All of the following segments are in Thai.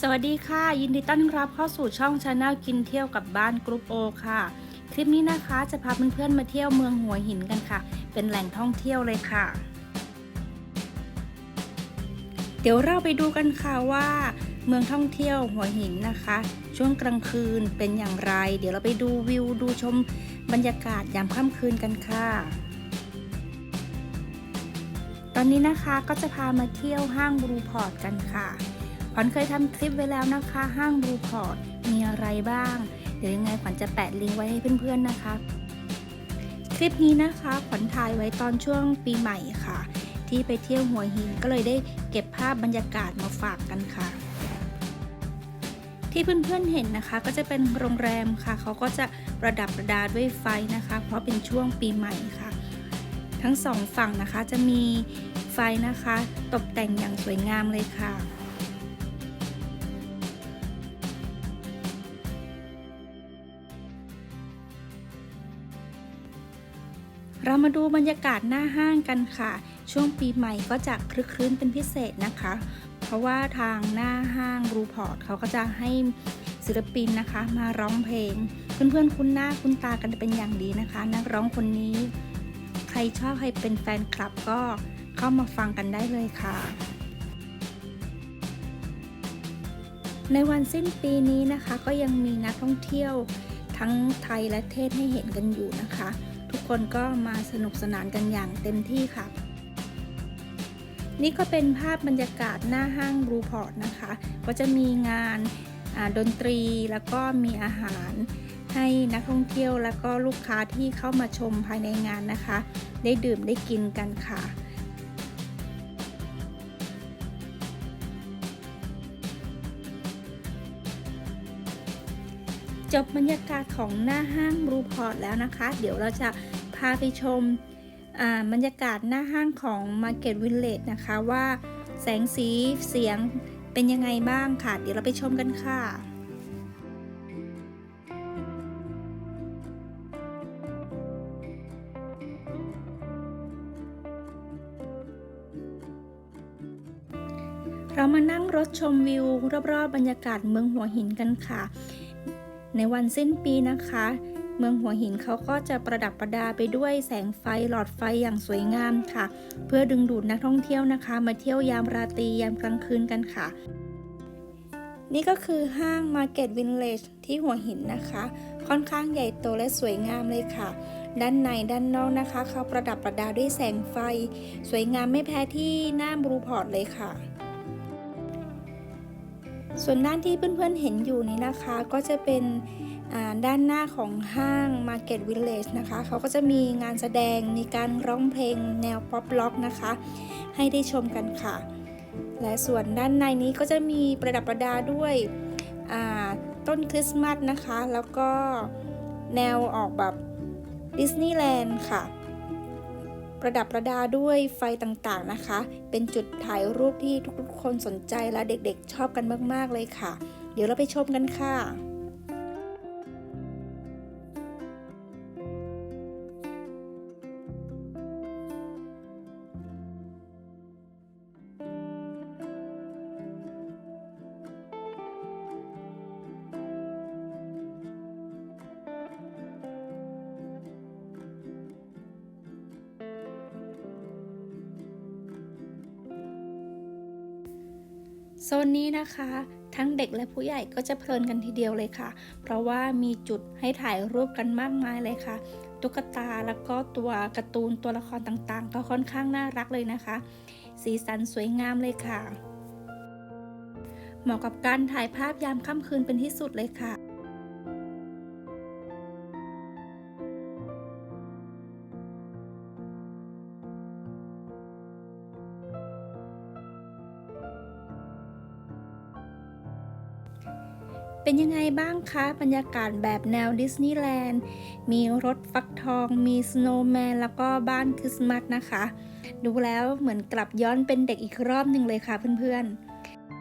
สวัสดีค่ะ ยินดีต้อนรับเข้าสู่ช่องชาแนลกินเที่ยวกับบ้านกรุ๊ปโอค่ะ คลิปนี้นะคะจะพาเพื่อนๆมาเที่ยวเมืองหัวหินกันค่ะ เป็นแหล่งท่องเที่ยวเลยค่ะ เดี๋ยวเราไปดูกันค่ะว่า เมืองท่องเที่ยวหัวหินนะคะ ช่วงกลางคืนเป็นอย่างไร เดี๋ยวเราไปดูวิวดูชมบรรยากาศยามค่ำคืนกันค่ะตอนนี้นะคะก็จะพามาเที่ยวห้างบรูพอร์ตกันค่ะ ขวัญเคยทำคลิปไว้แล้วนะคะ ห้างบูพอร์ตมีอะไรบ้าง เดี๋ยวยังไงขวัญจะแปะลิงก์ไว้ให้เพื่อนๆนะคะ คลิปนี้นะคะขวัญถ่ายไว้ตอนช่วงปีใหม่ค่ะ ที่ไปเที่ยวหัวหินก็เลยได้เก็บภาพบรรยากาศมาฝากกันค่ะ ที่เพื่อนๆเห็นนะคะ ก็จะเป็นโรงแรมค่ะ เขาก็จะประดับประดาด้วยไฟนะคะ เพราะเป็นช่วงปีใหม่ค่ะ ทั้งสองฝั่งนะคะจะมีไฟนะคะ ตกแต่งอย่างสวยงามเลยค่ะ เรามาดูบรรยากาศหน้าห้างกันค่ะ ช่วงปีใหม่ก็จะคลึกคลื้นเป็นพิเศษนะคะ เพราะว่าทางหน้าห้างรูพอร์ตเขาก็จะให้ศิลปินนะคะมาร้องเพลง เพื่อนๆคุ้นหน้าคุ้นตากันเป็นอย่างดีนะคะ นักร้องคนนี้ ใครชอบใครเป็นแฟนคลับก็เข้ามาฟังกันได้เลยค่ะ ในวันสิ้นปีนี้นะคะก็ยังมีนักท่องเที่ยวทั้งไทยและเทศให้เห็นกันอยู่นะคะ คนก็มาสนุกสนานกันอย่างเต็มที่ค่ะ นี่ก็เป็นภาพบรรยากาศหน้าห้างบรูพอร์ตนะคะ ก็จะมีงานดนตรีแล้วก็มีอาหารให้นักท่องเที่ยวแล้วก็ลูกค้าที่เข้ามาชมภายในงานนะคะ ได้ดื่มได้กินกันค่ะ จบบรรยากาศของหน้าห้างบรูพอร์ตแล้วนะคะ เดี๋ยวเราจะ พาไปชมบรรยากาศหน้าห้างของ Market Village นะคะว่าแสงสีเสียงเป็นยังไงบ้างค่ะ เดี๋ยวเราไปชมกันค่ะเรามานั่งรถชมวิว รอบๆบรรยากาศเมืองหัวหินกันค่ะ ในวันสิ้นปีนะคะ เมืองหัวหินเขาก็จะประดับประดาไปด้วยแสงไฟหลอดไฟอย่างสวยงามค่ะ เพื่อดึงดูดนักท่องเที่ยวนะคะ มาเที่ยวยามราตรียามกลางคืนกันค่ะ นี่ก็คือห้าง Market Village ที่หัวหินนะคะ ค่อนข้างใหญ่โตและสวยงามเลยค่ะด้านในด้านนอกนะคะ เขาประดับประดาด้วยแสงไฟ สวยงามไม่แพ้ที่หน้าบรูพอร์ตเลยค่ะ ส่วนด้านที่เพื่อนๆเห็นอยู่นี้นะคะ ก็จะเป็น ด้านหน้าของห้าง Market Village นะคะ เขาก็จะมีงานแสดงมีการร้องเพลงแนวป๊อปล็อกนะคะ ให้ได้ชมกันค่ะ และส่วนด้านในนี้ก็จะมีประดับประดาด้วยต้นคริสต์มาสนะคะ แล้วก็แนวออกแบบดิสนีย์แลนด์ค่ะ ประดับประดาด้วยไฟต่างๆนะคะ เป็นจุดถ่ายรูปที่ทุกๆคนสนใจและเด็กๆชอบกันมากๆเลยค่ะ เดี๋ยวเราไปชมกันค่ะ โซนนี้นะคะ ทั้งเด็กและผู้ใหญ่ก็จะเพลินกันทีเดียวเลยค่ะ เพราะว่ามีจุดให้ถ่ายรูปกันมากมายเลยค่ะ ตุ๊กตาแล้วก็ตัวการ์ตูนตัวละครต่างๆ ก็ค่อนข้างน่ารักเลยนะคะ สีสันสวยงามเลยค่ะ เหมาะกับการถ่ายภาพยามค่ำคืนเป็นที่สุดเลยค่ะ เป็นยังไงบ้างคะ บรรยากาศแบบแนวดิสนีย์แลนด์มีรถฟักทอง มีสโนว์แมนแล้วก็บ้านคริสต์มาสนะคะ ดูแล้วเหมือนกลับย้อนเป็นเด็กอีกรอบหนึ่งเลยค่ะเพื่อนๆ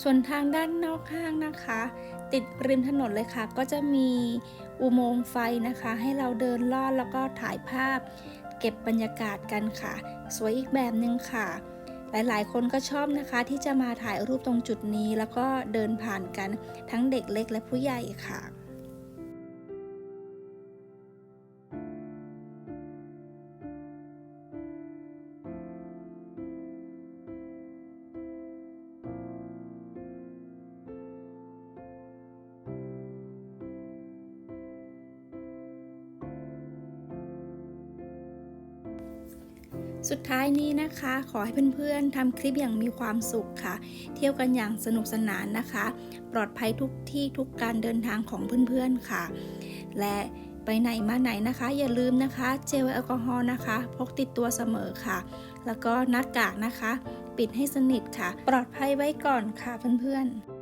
ส่วนทางด้านนอกห้างนะคะ ติดริมถนนเลยค่ะ ก็จะมีอุโมงค์ไฟนะคะ ให้เราเดินลอดแล้วก็ถ่ายภาพ เก็บบรรยากาศกันค่ะ สวยอีกแบบหนึ่งค่ะ หลายๆ คนก็ชอบนะคะ ที่จะมาถ่ายรูปตรงจุดนี้แล้วก็เดินผ่านกันทั้งเด็กเล็กและผู้ใหญ่ค่ะ สุดท้ายนี้นะคะ ขอให้เพื่อนๆทำคลิปอย่างมีความสุขค่ะ เที่ยวกันอย่างสนุกสนานนะคะ ปลอดภัยทุกที่ทุกการเดินทางของเพื่อนๆค่ะ และไปไหนมาไหนนะคะ อย่าลืมนะคะ เจลแอลกอฮอล์นะคะ พกติดตัวเสมอค่ะ แล้วก็หน้ากากนะคะ ปิดให้สนิทค่ะ ปลอดภัยไว้ก่อนค่ะเพื่อนๆ